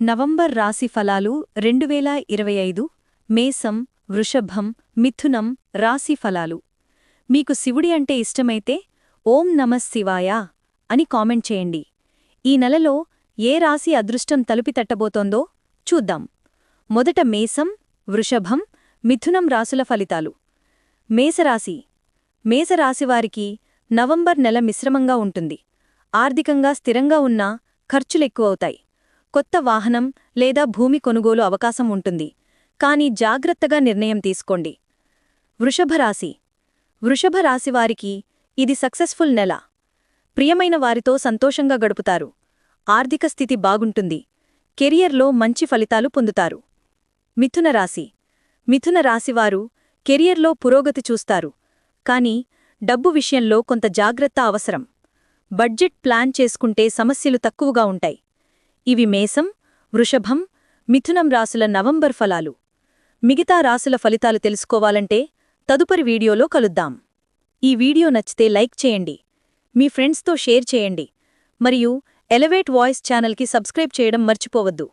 November రాశి ఫలాలు రెండు వేల ఇరవై ఐదు మేసం వృషభం మిథునం రాశి ఫలాలు. మీకు శివుడి అంటే ఇష్టమైతే ఓం నమః శివాయ అని కామెంట్ చేయండి. ఈ నెలలో ఏ రాశి అదృష్టం తలుపి తట్టబోతోందో చూద్దాం. మొదట మేసం వృషభం మిథునం రాసుల ఫలితాలు. మేసరాశి మేసరాశివారికి నవంబర్ నెల మిశ్రమంగా ఉంటుంది. ఆర్థికంగా స్థిరంగా ఉన్నా ఖర్చులెక్కువవుతాయి కొత్త వాహనం లేదా భూమి కొనుగోలు అవకాశం ఉంటుంది. కానీ జాగ్రత్తగా నిర్ణయం తీసుకోండి. వృషభరాశి వృషభరాశివారికి ఇది సక్సెస్ఫుల్ నెల. ప్రియమైన వారితో సంతోషంగా గడుపుతారు. ఆర్థిక స్థితి బాగుంటుంది. కెరియర్లో మంచి ఫలితాలు పొందుతారు. మిథున రాశి. మిథున రాశివారు కెరియర్లో పురోగతి చూస్తారు. కానీ డబ్బు విషయంలో కొంత జాగ్రత్త అవసరం. బడ్జెట్ ప్లాన్ చేసుకుంటే సమస్యలు తక్కువగా ఉంటాయి. ఇవి మేసం వృషభం మిథునం రాసుల నవంబర్ ఫలాలు. మిగతా రాసుల ఫలితాలు తెలుసుకోవాలంటే తదుపరి వీడియోలో కలుద్దాం. ఈ వీడియో నచ్చితే లైక్ చేయండి. మీ ఫ్రెండ్స్తో షేర్ చేయండి. మరియు ఎలవేట్ వాయిస్ ఛానల్కి సబ్స్క్రైబ్ చేయడం మర్చిపోవద్దు.